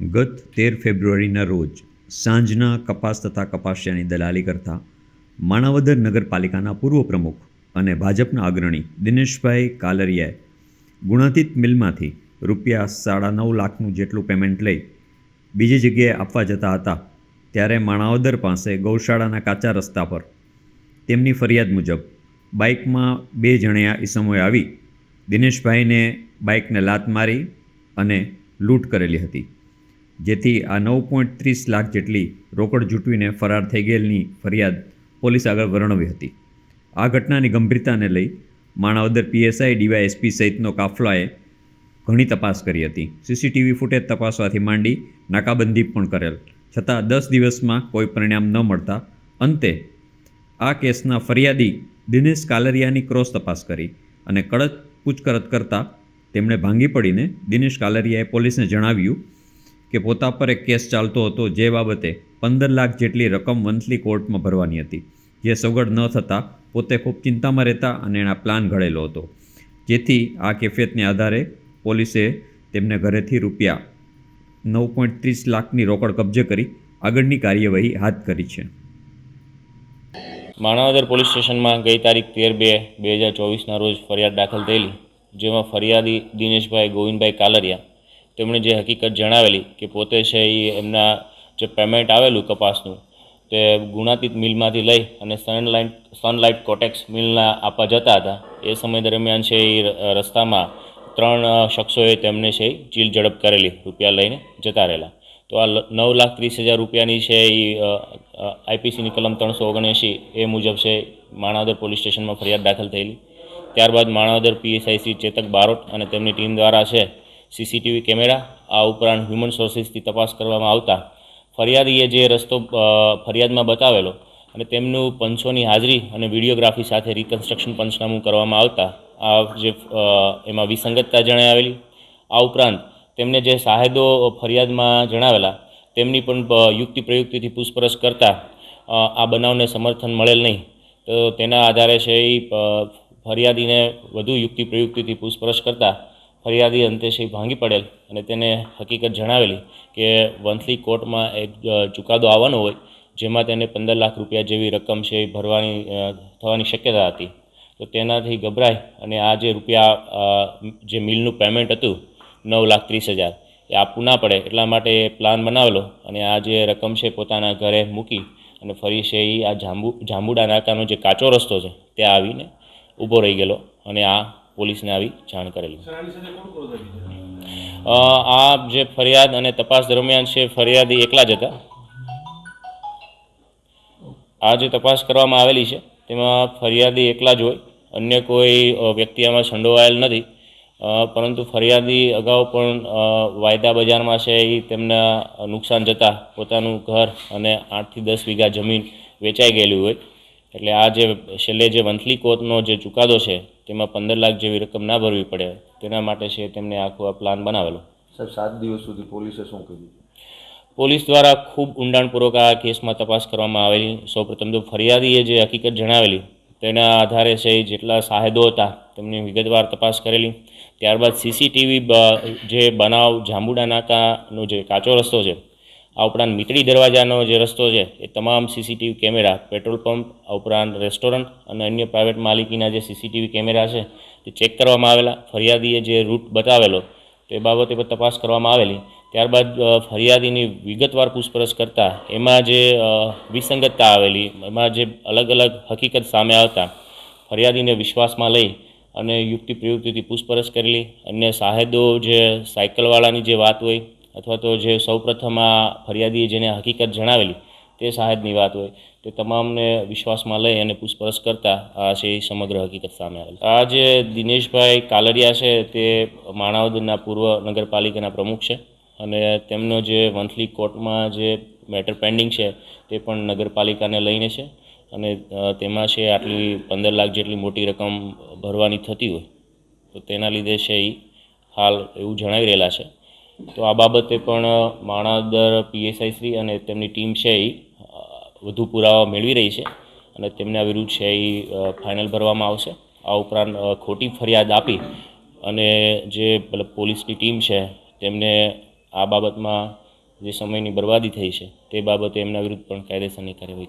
ગત તેર ફેબ્રુઆરીના રોજ સાંજના કપાસ તથા કપાસિયાની દલાલી કરતા માણાવદર નગરપાલિકાના પૂર્વ પ્રમુખ અને ભાજપના અગ્રણી દિનેશભાઈ કાલરિયાએ ગુણાતીત મિલમાંથી રૂપિયા સાડા નવ લાખનું જેટલું પેમેન્ટ લઈ બીજી જગ્યાએ આપવા જતા હતા, ત્યારે માણાવદર પાસે ગૌશાળાના કાચા રસ્તા પર તેમની ફરિયાદ મુજબ બાઇકમાં બે જણ્યા ઈસમોએ આવી, દિનેશભાઈને બાઇકને લાત મારી અને લૂંટ કરેલી હતી. જેથી આ નવ પોઈન્ટ ત્રીસ લાખ જેટલી રોકડ જૂટવીને ફરાર થઈ ગયેલની ફરિયાદ પોલીસ આગળ વર્ણવી હતી. આ ઘટનાની ગંભીરતાને લઈ માણાવદર પીએસઆઈ, ડીવાયએસપી સહિતનો કાફલાએ ઘણી તપાસ કરી હતી. સીસીટીવી ફૂટેજ તપાસવાથી માંડી નાકાબંધી પણ કરેલ. છતાં દસ દિવસમાં કોઈ પરિણામ ન મળતા અંતે આ કેસના ફરિયાદી દિનેશ કાલરિયાની ક્રોસ તપાસ કરી અને કડક પૂછપરછ કરતાં તેમણે ભાંગી પડીને દિનેશ કાલરિયાએ પોલીસને જણાવ્યું કે પોતા પર એક કેસ ચાલતો હતો જે બાબતે પંદર લાખ જેટલી રકમ મંથલી કોર્ટમાં ભરવાની હતી. જે સગવડ ન થતાં પોતે ખૂબ ચિંતામાં રહેતા અને એના પ્લાન ઘડેલો હતો. જેથી આ કેફિયતને આધારે પોલીસે તેમને ઘરેથી રૂપિયા નવ પોઈન્ટ ત્રીસ લાખની રોકડ કબજે કરી આગળની કાર્યવાહી હાથ કરી છે. માણાવદર પોલીસ સ્ટેશનમાં ગઈ તારીખ તેર બે બે હજાર ચોવીસના રોજ ફરિયાદ દાખલ થયેલી, જેમાં ફરિયાદી દિનેશભાઈ ગોવિંદભાઈ કાલરિયા તેમણે જે હકીકત જણાવેલી કે પોતે છે એ એમના જે પેમેન્ટ આવેલું કપાસનું, તે ગુણાતીત મિલમાંથી લઈ અને સનલાઇટ સનલાઇટ કોટેક્સ મિલના આપવા જતા હતા. એ સમય દરમિયાન છે એ રસ્તામાં ત્રણ શખ્સોએ તેમને છે ચીલ ઝડપ કરેલી, રૂપિયા લઈને જતા રહેલા. તો આ નવ લાખ ત્રીસ હજાર રૂપિયાની છે એ આઈપીસીની કલમ ત્રણસો ઓગણએંશી, એ મુજબ છે માણાવદર પોલીસ સ્ટેશનમાં ફરિયાદ દાખલ થયેલી. ત્યારબાદ માણાવદર પીએસઆઈસી ચેતક બારોટ અને તેમની ટીમ દ્વારા છે સીસીટીવી કેમેરા, આ ઉપરાંત હ્યુમન સોર્સિસથી તપાસ કરવામાં આવતા ફરિયાદીએ જે રસ્તો ફરિયાદમાં બતાવેલો અને તેમનું પંચોની હાજરી અને વિડીયોગ્રાફી સાથે રિકન્સ્ટ્રક્શન પંચનામું કરવામાં આવતા, આ જે એમાં વિસંગતતા જણાવેલી. આ ઉપરાંત તેમને જે સાહેદો ફરિયાદમાં જણાવેલા, તેમની પણ યુક્તિ પ્રયુક્તિથી પૂછપરછ કરતા આ બનાવને સમર્થન મળેલ નહીં. તો તેના આધારે છે એ ફરિયાદીને વધુ યુક્તિ પ્રયુક્તિથી પૂછપરછ કરતા ફરિયાદી અંતે છે ભાંગી પડેલ અને તેને હકીકત જણાવેલી કે વંથલી કોર્ટમાં એક ચુકાદો આવવાનો હોય, જેમાં તેને પંદર લાખ રૂપિયા જેવી રકમ છે એ ભરવાની થવાની શક્યતા હતી. તો તેનાથી ગભરાઈ અને આ જે રૂપિયા જે મિલનું પેમેન્ટ હતું, નવ લાખ ત્રીસ હજાર, એ આપવું ના પડે. એટલા માટે એ પ્લાન બનાવેલો અને આ જે રકમ છે પોતાના ઘરે મૂકી અને ફરી છે એ આ જાંબુ, જાંબુડા નાકાનો જે કાચો રસ્તો છે, ત્યાં આવીને ઊભો રહી ગયેલો અને આ પોલીસને આવી જાણ કરેલી. આ જે ફરિયાદ અને તપાસ દરમિયાન છે ફરિયાદી એકલા જ હતા. આ જે તપાસ કરવામાં આવેલી છે તેમાં ફરિયાદી એકલા જ હોય અન્ય કોઈ વ્યક્તિ આમાં સંડોવાયેલ નથી. પરંતુ ફરિયાદી અગાઉ પણ વાયદા બજારમાં છે એ તેમના નુકસાન જતાં પોતાનું ઘર અને આઠથી દસ વીઘા જમીન વેચાઈ ગયેલી હોય. એટલે આ જે છેલ્લે જે મંથલી કોર્ટનો જે ચુકાદો છે તેમાં પંદર લાખ જેવી રકમ ના ભરવી પડે તેના માટે છે તેમને આખો આ પ્લાન બનાવેલો. સાહેબ સાત દિવસ સુધી પોલીસે શું કર્યું? પોલીસ દ્વારા ખૂબ ઊંડાણપૂર્વક આ કેસમાં તપાસ કરવામાં આવેલી. સૌપ્રથમ તો ફરિયાદીએ જે હકીકત જણાવેલી તેના આધારે છે એ જેટલા સાહેદો હતા તેમની વિગતવાર તપાસ કરેલી. ત્યારબાદ સીસીટીવી જે બનાવ જાંબુડા નાકાનો જે કાચો રસ્તો છે આ ઉપરાંત મીતળી દરવાજાનો જે રસ્તો છે, એ તમામ સીસીટીવી કેમેરા, પેટ્રોલ પંપ, આ ઉપરાંત રેસ્ટોરન્ટ અને અન્ય પ્રાઇવેટ માલિકીના જે સીસીટીવી કેમેરા છે, તે ચેક કરવામાં આવેલા. ફરિયાદીએ જે રૂટ બતાવેલો, તે બાબતે પર તપાસ કરવામાં આવેલી. ત્યારબાદ ફરિયાદીની વિગતવાર પૂછપરછ કરતાં એમાં જે વિસંગતતા આવેલી, એમાં જે અલગ અલગ હકીકત સામે આવતા, ફરિયાદીને વિશ્વાસમાં લઈ અને યુક્તિ પ્રયુક્તિથી પૂછપરછ કરેલી. અન્ય સાહેદો જે સાયકલવાળાની જે વાત હોય અથવા તો જે સૌપ્રથમ આ ફરિયાદીએ જેને હકીકત જણાવેલી, તે સાહેબની વાત હોય, તે તમામને વિશ્વાસમાં લઈ અને પૂછપરછ કરતા આ છે એ સમગ્ર હકીકત સામે આવેલી આ જે દિનેશભાઈ કાલરિયા છે, તે માણાવદરના પૂર્વ નગરપાલિકાના પ્રમુખ છે અને તેમનો જે મંથલી કોર્ટમાં જે મેટર પેન્ડિંગ છે, તે પણ નગરપાલિકાને લઈને છે અને તેમાં છે આટલી પંદર લાખ જેટલી મોટી રકમ ભરવાની થતી હોય, તો તેના લીધે છે એ હાલ એવું જણાવી રહેલા છે. તો આ બાબતે પણ માણાદર પીએસઆઈ શ્રી અને તેમની ટીમ છે એ વધુ પુરાવા મેળવી રહી છે અને તેમના વિરુદ્ધ છે એ ફાઇનલ ભરવામાં આવશે. આ ઉપરાંત ખોટી ફરિયાદ આપી અને જે પોલીસની ટીમ છે, તેમને આ બાબતમાં જે સમયની બરબાદી થઈ છે, તે બાબતે એમના વિરુદ્ધ પણ કાયદેસરની કાર્યવાહી